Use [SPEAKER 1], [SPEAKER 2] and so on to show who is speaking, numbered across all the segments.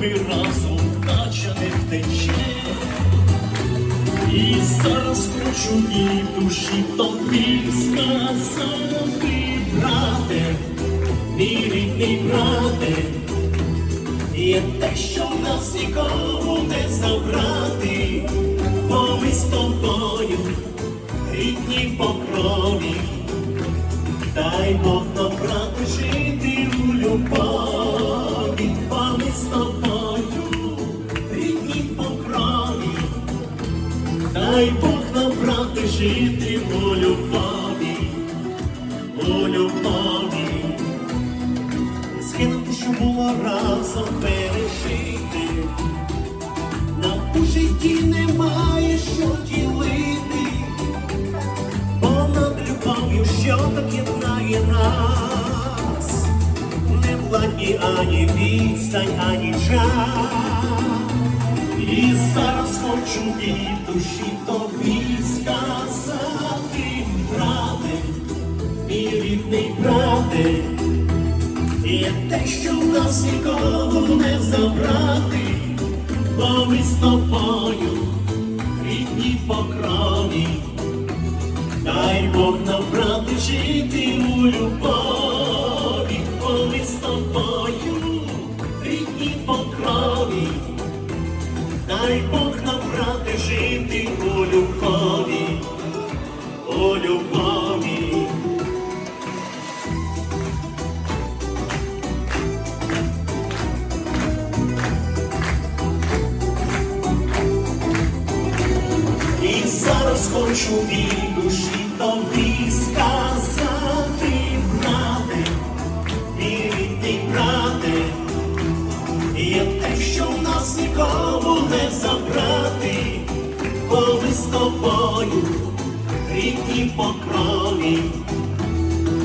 [SPEAKER 1] ми разом наче не втече. І зараз хочу і душі тобі сказати, брате, мій рідний брате, є те, що в нас нікому не забрати, бо ми з тобою рідні по крові. Дай Бог нам, брате, жити у любові, у любові. Згинути, що було разом пережити. Нам у житті немає що ділити. Понад любов'ю, що так єднає нас, не владні ані відстань, ані час. І зараз хочу від душі тобі сказати, брате, мій рідний брате, є те, що в нас нікому не забрати, бо ми з тобою рідні по крові. Дай Бог нам, брате, жити у любові, Дай Бог нам, брати жити у любові, у любові. Нікому не забрати, бо ми з тобою рідні по крові.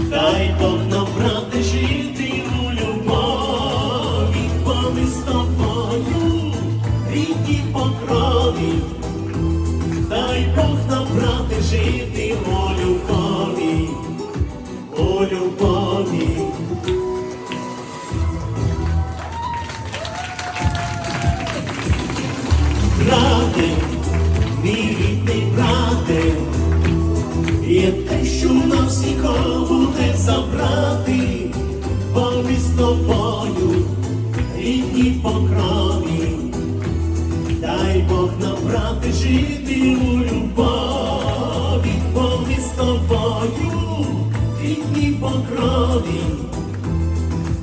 [SPEAKER 1] Дай Бог нам, брати жити у любові, бо ми з тобою рідні по крові. Дай Бог нам, брати жити тобою рідні по крові.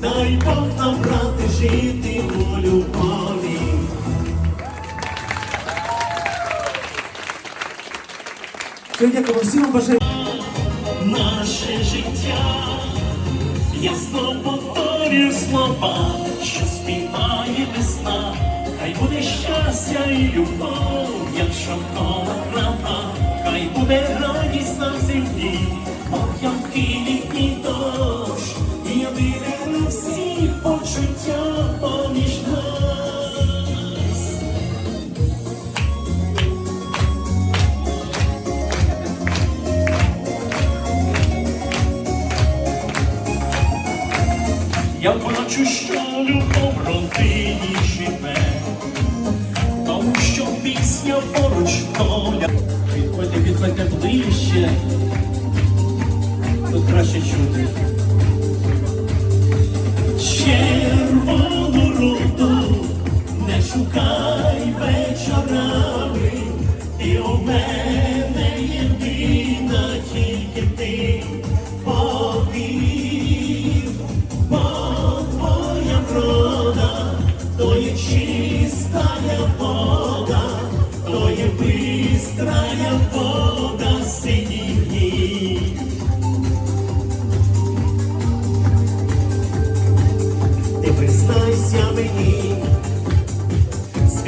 [SPEAKER 1] Дай Бог нам, брате, жити у любові.
[SPEAKER 2] Дякую всім бажаю.
[SPEAKER 1] наше життя. Я знов повторюю слова, що співає весна, хай буде щастя і любов, як шовкова крапа, хай буде радість на землі, мов ямкий літній дощ, єдине на всіх почуття поміж нас. Я бачу, що любов родині живе, тому що пісня поруч доля. Підходьте, підходьте ближче, тут краще чути. Червону роту не шукай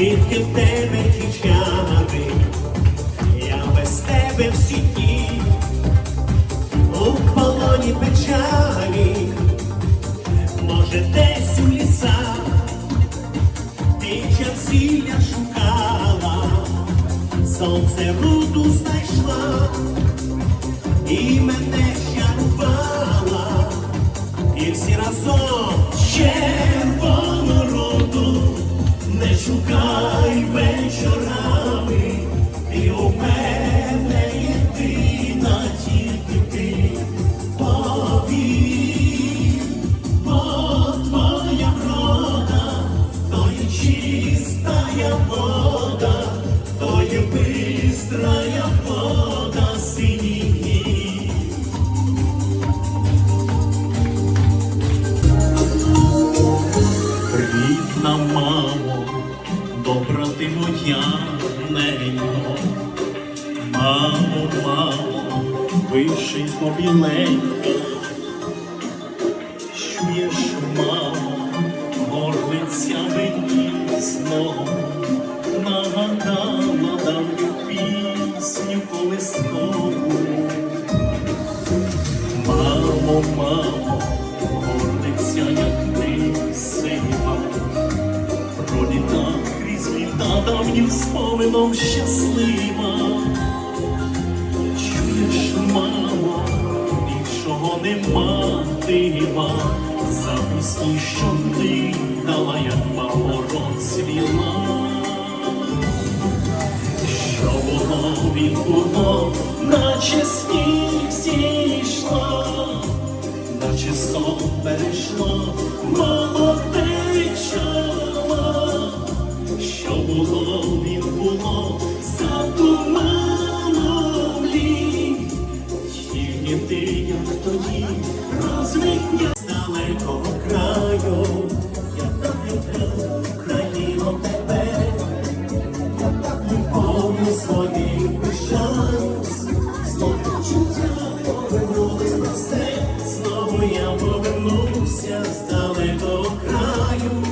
[SPEAKER 1] звідки в тебе ті чари, я без тебе в сіті, у полоні печалі, може десь у лісах, ти зілля шукала, сонце руду знайшла бистрая вода синій. Рідна мамо, добра ти моя ненько, мамо, мамо, вишенько біленька, чуєш, мамо, горлиця мені знову нагадала літа давнім спомином щаслива. Чуєш, мамо, іншого нема дива, за пісні, що ти дала, як пагород цвіла що було він було, наче сніг зійшло, наче сон перейшло, молоде чоло, що було, далекого краю,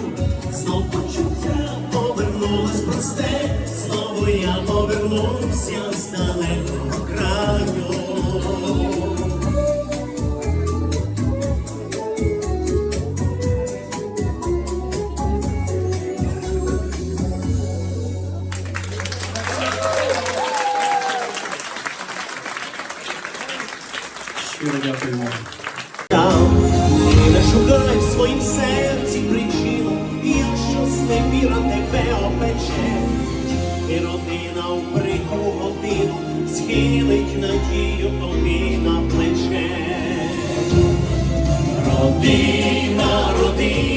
[SPEAKER 1] знов почуття повернулось просте, знову я повернувся з далекого краю.
[SPEAKER 2] Щиро.
[SPEAKER 1] І шукай в своїм серці причину, якщо зневіра тебе опече, і родина в прикру годину схилить надію тобі на плече. Родина, родина,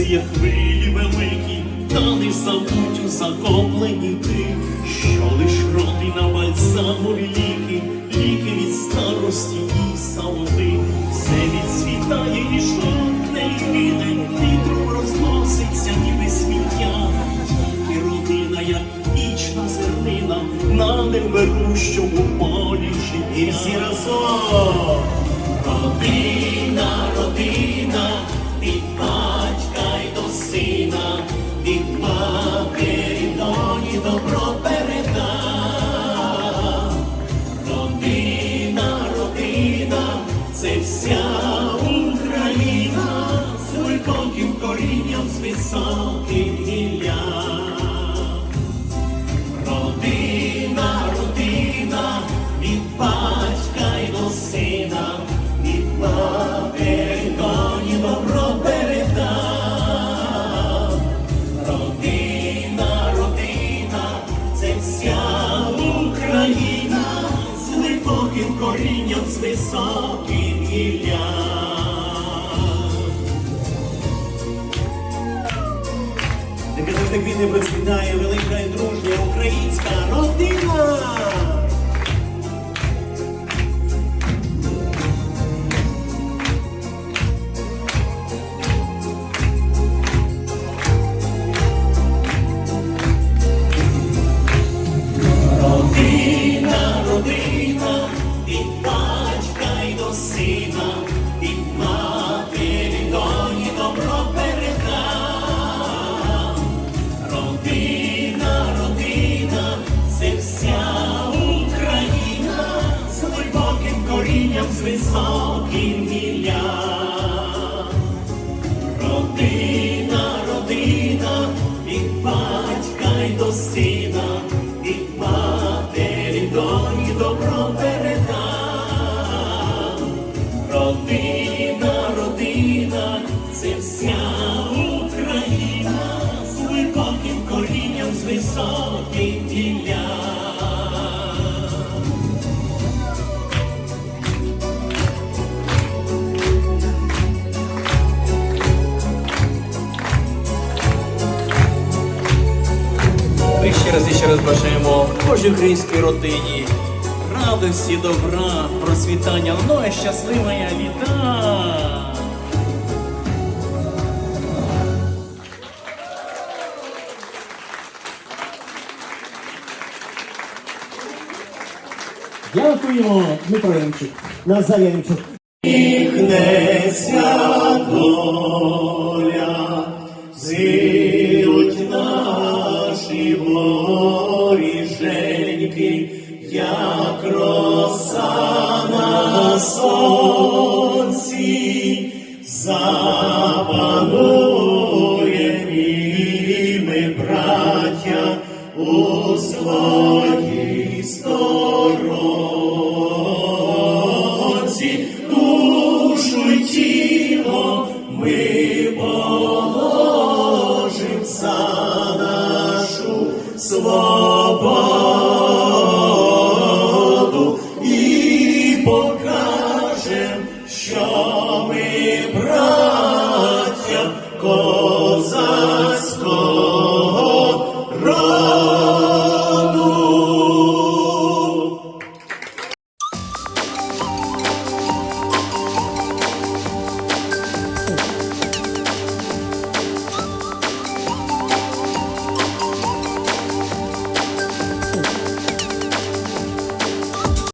[SPEAKER 1] як хвилі великі, та не забудь у захоплені ти, що лиш родина бальзамові ліки, ліки від старості і самоти, все відцвітає і жовтне і гине, вітром розноситься, ніби сміття, і родина, як вічна зернина, на невмирущому полі життя. І всі разом від батька й до сина, від матері доні добро передав. Родина, родина, це вся Україна, з глибоким корінням, з високим гіллям. Яке завжди квітне процвітає велика і дружня українська родина.
[SPEAKER 3] Sinon раз і ще раз бажаємо кожній українській родині, радості, добра, процвітання, ну і щаслива літа.
[SPEAKER 2] Дякуємо, Дмитро Ямчук. Назар
[SPEAKER 1] Ямчук. Їхне свято як роса на сонці, запанує ми, браття у своїй стороні. God.